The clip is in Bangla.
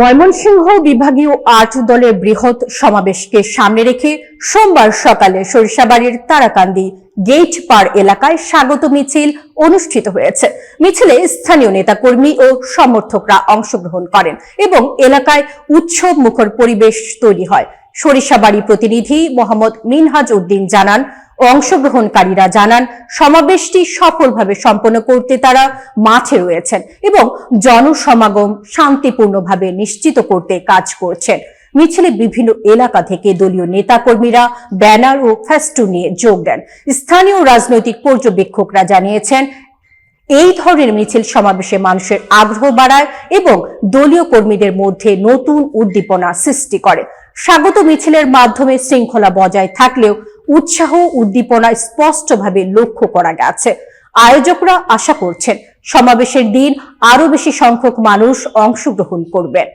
ময়মনসিংহ বিভাগীয় আর্ট দলের বৃহৎ সমাবেশকে সামনে রেখে সোমবার সকালে সরিষাবাড়ির তারাকান্দি গেট পার এলাকায় স্বাগত মিছিল অনুষ্ঠিত হয়েছে। মিছিলে স্থানীয় নেতাকর্মী ও সমর্থকরা অংশগ্রহণ করেন এবং এলাকায় উৎসব মুখর পরিবেশ তৈরি হয়। সরিষাবাড়ি প্রতিনিধি মোহাম্মদ মিনহাজ উদ্দিন জানান অংশগ্রহণকারীরা জানান, সমাবেশটি সফলভাবে সম্পন্ন করতে তারা মাঠে রয়েছেন এবং জনসমাগম শান্তিপূর্ণভাবে নিশ্চিত করতে কাজ করছেন। মিছিলে বিভিন্ন এলাকা থেকে দলীয় নেতাকর্মীরা ব্যানার ও ফেস্টুন নিয়ে যোগ দেন। স্থানীয় রাজনৈতিক পর্যবেক্ষকরা জানিয়েছেন, এই ধরনের মিছিল সমাবেশে মানুষের আগ্রহ বাড়ায় এবং দলীয় কর্মীদের মধ্যে নতুন উদ্দীপনা সৃষ্টি করে। স্বাগত মিছিলের মাধ্যমে শৃঙ্খলা বজায় থাকলেও উৎসাহ, উদ্দীপনা স্পষ্টভাবে লক্ষ্য করা গেছে। আয়োজকরা আশা করছেন, সমাবেশের দিন আরও বেশি সংখ্যক মানুষ অংশগ্রহণ করবেন।